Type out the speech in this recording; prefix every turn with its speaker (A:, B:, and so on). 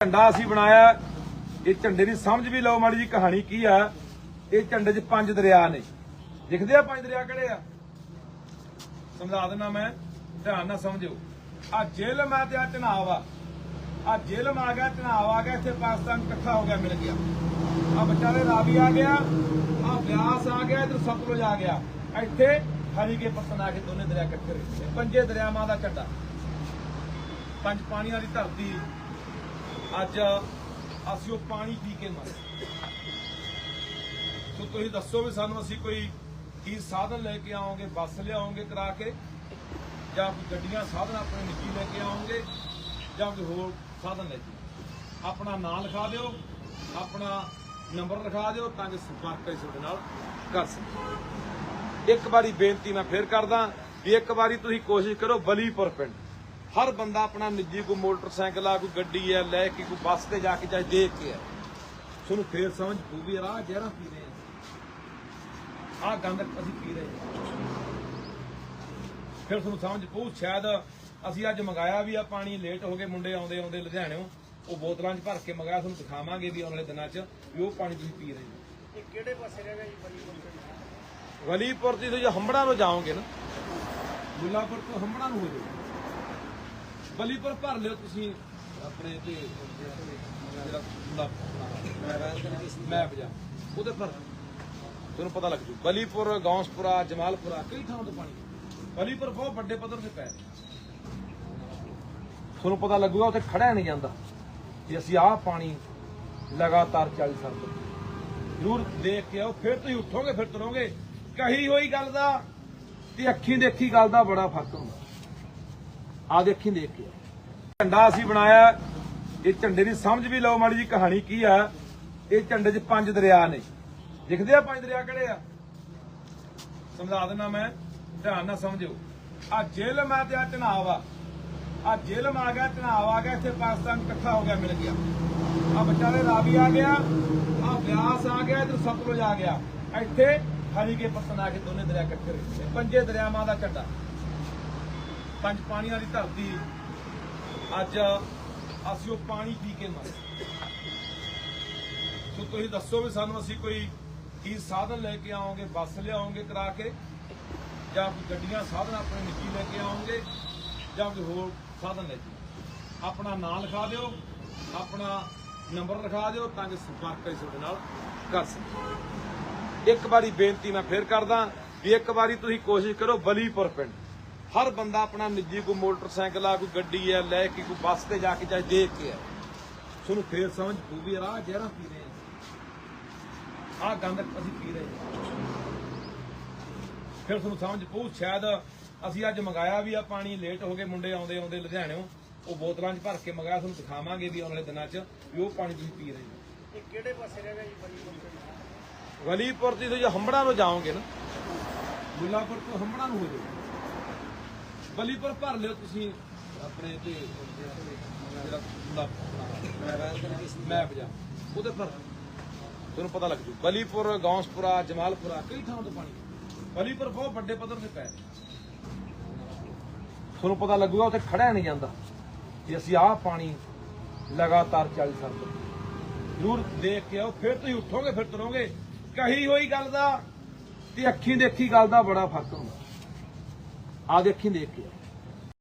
A: ਝੰਡਾ ਅਸੀਂ ਬਣਾਇਆ। ਇਹ ਝੰਡੇ ਦੀ ਸਮਝ ਵੀ ਲਓ ਮਾੜੀ ਜੀ, ਕਹਾਣੀ ਕੀ ਆ? ਇਹ ਝੰਡੇ 'ਚ ਪੰਜ ਦਰਿਆ ਨੇ। ਦਿਖਦੇ ਆ ਪੰਜ ਦਰਿਆ ਕਿਹੜੇ ਆ? ਸਮਝਾ ਦਿੰਦਾ ਮੈਂ, ਧਿਆਨ ਨਾਲ ਸਮਝੋ ਆ ਜੇਲਮ ਆ ਤੇ ਆ ਚਨਾਬ ਆ ਆ ਜੇਲਮ ਆ ਗਿਆ ਚਨਾਬ ਆ ਗਿਆ, ਇੱਥੇ ਪਾਕਿਸਤਾਨ ਇਕੱਠਾ ਹੋ ਗਿਆ, ਮਿਲ ਗਿਆ। ਆ ਵਿਚਾਰੇ ਰਾਵੀ ਆ ਗਿਆ ਆ ਬਿਆਸ ਆ ਗਿਆ, ਇਧਰ ਸਤਲੁਜ ਆ ਗਿਆ। ਇੱਥੇ ਹਰੀ ਕੇ ਪਤਨ ਆ ਕੇ ਦੋਨੇ ਦਰਿਆ ਇਕੱਠੇ ਰਹੇ ਪੰਜੇ ਦਰਿਆਵਾਂ ਦਾ ਝੰਡਾ। ਪੰਜ ਪਾਣੀਆਂ ਦੀ ਧਰਤੀ। ਅੱਜ ਅਸੀਂ ਉਹ ਪਾਣੀ ਪੀ ਕੇ ਮਰ ਸੋ ਤੁਸੀਂ ਦੱਸੋ ਵੀ ਸਾਨੂੰ ਅਸੀਂ ਕੋਈ ਕੀ ਸਾਧਨ ਲੈ ਕੇ ਆਓਗੇ, ਬੱਸ ਲਿਆਓਗੇ ਕਰਾ ਕੇ? ਜਾਂ ਕੋਈ ਗੱਡੀਆਂ, ਸਾਧਨ ਆਪਣੇ ਨਿੱਜੀ ਲੈ ਕੇ ਆਓਗੇ? ਜਾਂ ਕੋਈ ਹੋਰ ਸਾਧਨ ਲੈ ਕੇ ਆਪਣਾ ਨਾਮ ਲਿਖਾ ਦਿਓ, ਆਪਣਾ ਨੰਬਰ ਲਿਖਾ ਦਿਓ ਤਾਂ ਕਿ ਸੰਪਰਕ ਇਸ ਤੁਹਾਡੇ ਨਾਲ ਕਰ ਸਕੀਏ। ਇੱਕ ਵਾਰੀ ਬੇਨਤੀ ਮੈਂ ਫੇਰ ਕਰਦਾ ਵੀ ਇੱਕ ਵਾਰੀ ਤੁਸੀਂ ਕੋਸ਼ਿਸ਼ ਕਰੋ ਬਲੀਪੁਰ ਪਿੰਡ। ਹਰ ਬੰਦਾ ਆਪਣਾ ਨਿੱਜੀ ਕੋਈ ਮੋਟਰਸਾਈਕਲ ਆ ਕੋਈ ਗੱਡੀ ਹੈ ਲੈ ਕੇ ਕੋਈ ਬੱਸ ਤੇ ਜਾ ਕੇ ਚਾਹੇ ਦੇਖ ਕੇ ਆ। ਤੁਹਾਨੂੰ ਫੇਰ ਸਮਝ ਪੂਗੀ ਯਾਰ ਆਹ ਜ਼ਹਿਰਾਂ ਪੀ ਰਹੇ ਆ। ਆਹ ਗੰਦ ਅਸੀਂ ਪੀ ਰਹੇ ਫਿਰ ਤੁਹਾਨੂੰ ਸਮਝ ਪਊ ਸ਼ਾਇਦ ਅਸੀਂ ਅੱਜ ਮੰਗਾਇਆ ਵੀ ਆ ਪਾਣੀ ਲੇਟ ਹੋ ਗਏ ਮੁੰਡੇ ਆਉਂਦੇ ਆਉਂਦੇ ਲੁਧਿਆਣਿਓਂ ਉਹ ਬੋਤਲਾਂ 'ਚ ਭਰ ਕੇ ਮੰਗਾਇਆ ਤੁਹਾਨੂੰ ਦਿਖਾਵਾਂਗੇ ਵੀ ਆਉਣ ਵਾਲੇ ਦਿਨਾਂ 'ਚ ਵੀ ਉਹ ਪਾਣੀ ਤੁਸੀਂ ਪੀ ਰਹੇ ਹੋ।
B: ਇਹ ਕਿਹੜੇ ਪਾਸੇ ਰਹਿ ਗਿਆ ਜੀ ਬਲੀਪੁਰ ਪਿੰਡ?
A: ਵਲੀਪੁਰ ਦੀ ਤੁਸੀਂ ਹੰਬੜਾ ਨੂੰ ਜਾਓਗੇ ਨਾ। ਮੁੱਲਾਪੁਰ ਤੋਂ ਹੰਬੜਾ ਨੂੰ ਹੋ ਜਾਓ ਬਲੀਪੁਰ ਭਰ ਲਿਓ ਤੁਸੀਂ ਆਪਣੇ ਤੇ ਜਿਹੜਾ ਮੈਪ ਜਾ ਉਹਦੇ ਪਰ ਤੁਹਾਨੂੰ ਪਤਾ ਲੱਗ ਜੂ। ਬਲੀਪੁਰ, ਗੌਂਸਪੁਰਾ, ਜਮਾਲਪੁਰਾ, ਕਈ ਥਾਂ ਤੋਂ ਪਾਣੀ ਵਲੀਪੁਰ ਬਹੁਤ ਵੱਡੇ ਪੱਧਰ ਤੇ ਪੈ ਤੁਹਾਨੂੰ ਪਤਾ ਲੱਗੂਗਾ, ਉੱਥੇ ਖੜਿਆ ਨਹੀਂ ਜਾਂਦਾ। ਕਿ ਅਸੀਂ ਆਹ ਪਾਣੀ ਲਗਾਤਾਰ ਚੱਲ ਸਕਦੇ ਜ਼ਰੂਰ ਦੇਖ ਕੇ ਆਓ, ਫਿਰ ਤੁਸੀਂ ਉੱਠੋਗੇ, ਫਿਰ ਤੁਰੋਗੇ। ਕਹੀ ਹੋਈ ਗੱਲ ਦਾ ਤੇ ਅੱਖੀਂ ਦੇਖੀ ਗੱਲ ਦਾ ਬੜਾ ਫ਼ਰਕ ਹੁੰਦਾ। ਆ ਦੇਖੀ, ਦੇਖ ਕੇ। ਝੰਡਾ ਅਸੀਂ ਬਣਾਇਆ, ਇਹ ਝੰਡੇ ਦੀ ਸਮਝ ਵੀ ਲਓ ਮਾੜੀ ਜੀ ਕਹਾਣੀ ਕੀ ਆ। ਇਹ ਝੰਡੇ 'ਚ ਪੰਜ ਦਰਿਆ ਨੇ। ਦਿਖਦੇ ਆ ਪੰਜ ਦਰਿਆ ਕਿਹੜੇ ਆ? ਸਮਝਾ ਦਿੰਦਾ ਮੈਂ, ਧਿਆਨ ਨਾਲ ਸਮਝੋ ਆ ਜੇਲਮ ਆ ਤੇ ਆ ਚਨਾਬ ਆ ਆ ਜੇਲਮ ਆ ਗਿਆ ਚਨਾਬ ਆ ਗਿਆ, ਇੱਥੇ ਪਾਕਿਸਤਾਨ ਇਕੱਠਾ ਹੋ ਗਿਆ, ਮਿਲ ਗਿਆ। ਆ ਵਿਚਾਰੇ ਰਾਵੀ ਆ ਗਿਆ, ਆ ਬਿਆਸ ਆ ਗਿਆ, ਇਧਰ ਸਤਲੁਜ ਆ ਗਿਆ। ਇੱਥੇ ਹਰੀ ਕੇ ਪਤਨ ਆ ਕੇ ਦੋਨੇ ਦਰਿਆ ਇਕੱਠੇ ਰਹੇ ਇਹ ਪੰਜੇ ਦਰਿਆਵਾਂ ਦਾ ਝੰਡਾ। ਪੰਜ ਪਾਣੀਆਂ ਦੀ ਧਰਤੀ। ਅੱਜ ਅਸੀਂ ਉਹ ਪਾਣੀ ਪੀ ਕੇ ਮਰ ਸੋ ਤੁਸੀਂ ਦੱਸੋ ਵੀ ਸਾਨੂੰ ਅਸੀਂ ਕੋਈ ਕੀ ਸਾਧਨ ਲੈ ਕੇ ਆਓਗੇ ਬੱਸ ਲਿਆਓਗੇ ਕਰਾ ਕੇ? ਜਾਂ ਕੋਈ ਗੱਡੀਆਂ, ਸਾਧਨ ਆਪਣੇ ਨਿੱਜੀ ਲੈ ਕੇ ਆਓਗੇ ਜਾਂ ਕੋਈ ਹੋਰ ਸਾਧਨ ਲੈ ਕੇ ਆਪਣਾ ਨਾਮ ਲਿਖਾ ਦਿਓ, ਆਪਣਾ ਨੰਬਰ ਲਿਖਾ ਦਿਓ ਤਾਂ ਕਿ ਸੰਪਰਕ ਅਸੀਂ ਤੁਹਾਡੇ ਨਾਲ ਕਰ ਸਕੀਏ। ਇੱਕ ਵਾਰੀ ਬੇਨਤੀ ਮੈਂ ਫੇਰ ਕਰਦਾ ਵੀ ਇੱਕ ਵਾਰੀ ਤੁਸੀਂ ਕੋਸ਼ਿਸ਼ ਕਰੋ ਬਲੀਪੁਰ ਪਿੰਡ। ਹਰ ਬੰਦਾ ਆਪਣਾ ਨਿੱਜੀ ਕੋਈ ਮੋਟਰਸਾਈਕਲ ਆ ਕੋਈ ਗੱਡੀ ਹੈ ਲੈ ਕੇ ਕੋਈ ਬੱਸ ਤੇ ਜਾ ਕੇ ਚਾਹੇ ਦੇਖ ਕੇ ਆ। ਤੁਹਾਨੂੰ ਫੇਰ ਸਮਝ ਪਊਗੀ ਯਾਰ ਆਹ ਜ਼ਹਿਰਾਂ ਪੀ ਰਹੇ ਆ। ਗੰਦ ਅਸੀਂ ਪੀ ਰਹੇ ਫਿਰ ਤੁਹਾਨੂੰ ਸਮਝ ਪਊ ਸ਼ਾਇਦ ਅਸੀਂ ਅੱਜ ਮੰਗਾਇਆ ਵੀ ਆ ਪਾਣੀ ਲੇਟ ਹੋ ਗਏ ਮੁੰਡੇ ਆਉਂਦੇ ਆਉਂਦੇ ਲੁਧਿਆਣਿਓਂ ਉਹ ਬੋਤਲਾਂ 'ਚ ਭਰ ਕੇ ਮੰਗਾਇਆ ਤੁਹਾਨੂੰ ਦਿਖਾਵਾਂਗੇ ਵੀ ਆਉਣ ਵਾਲੇ ਦਿਨਾਂ 'ਚ ਵੀ ਉਹ ਪਾਣੀ ਤੁਸੀਂ ਪੀ ਰਹੇ ਹੋ।
B: ਇਹ ਕਿਹੜੇ ਪਾਸੇ ਰਹਿ ਗਿਆ ਜੀ ਬਲੀਪੁਰ?
A: ਵਲੀਪੁਰ ਦੀ ਤੁਸੀਂ ਹੰਬੜਾ ਨੂੰ ਜਾਓਗੇ ਨਾ ਮੁੱਲਾਪੁਰ ਤੋਂ ਹੰਬੜਾ ਨੂੰ ਹੋ ਜਾਓ ਬਲੀਪੁਰ ਭਰ ਲਿਓ ਤੁਸੀਂ ਆਪਣੇ ਤੇ ਜਿਹੜਾ ਮੁੱਲਾਪੁਰ ਮੈਪ ਜਾ ਉਹਦੇ ਪਰ ਤੁਹਾਨੂੰ ਪਤਾ ਲੱਗ ਜੂ। ਵਲੀਪੁਰ ਗੌਂਸਪੁਰਾ, ਜਮਾਲਪੁਰਾ, ਕਈ ਥਾਂ ਤੋਂ ਪਾਣੀ ਵਲੀਪੁਰ ਬਹੁਤ ਵੱਡੇ ਪੱਧਰ ਤੇ ਪੈ ਤੁਹਾਨੂੰ ਪਤਾ ਲੱਗੂਗਾ, ਉੱਥੇ ਖੜਿਆ ਨਹੀਂ ਜਾਂਦਾ। ਕਿ ਅਸੀਂ ਆਹ ਪਾਣੀ ਲਗਾਤਾਰ ਚੱਲ ਸਕਦੇ ਜ਼ਰੂਰ ਦੇਖ ਕੇ ਆਓ, ਫਿਰ ਤੁਸੀਂ ਉੱਠੋਗੇ, ਫਿਰ ਤੁਰੋਗੇ। ਕਹੀ ਹੋਈ ਗੱਲ ਦਾ ਤੇ ਅੱਖੀਂ ਦੇਖੀ ਗੱਲ ਦਾ ਬੜਾ ਫ਼ਰਕ ਹੁੰਦਾ। ਆ ਦੇਖੀ ਦੇਖ ਕੇ ਆਓ।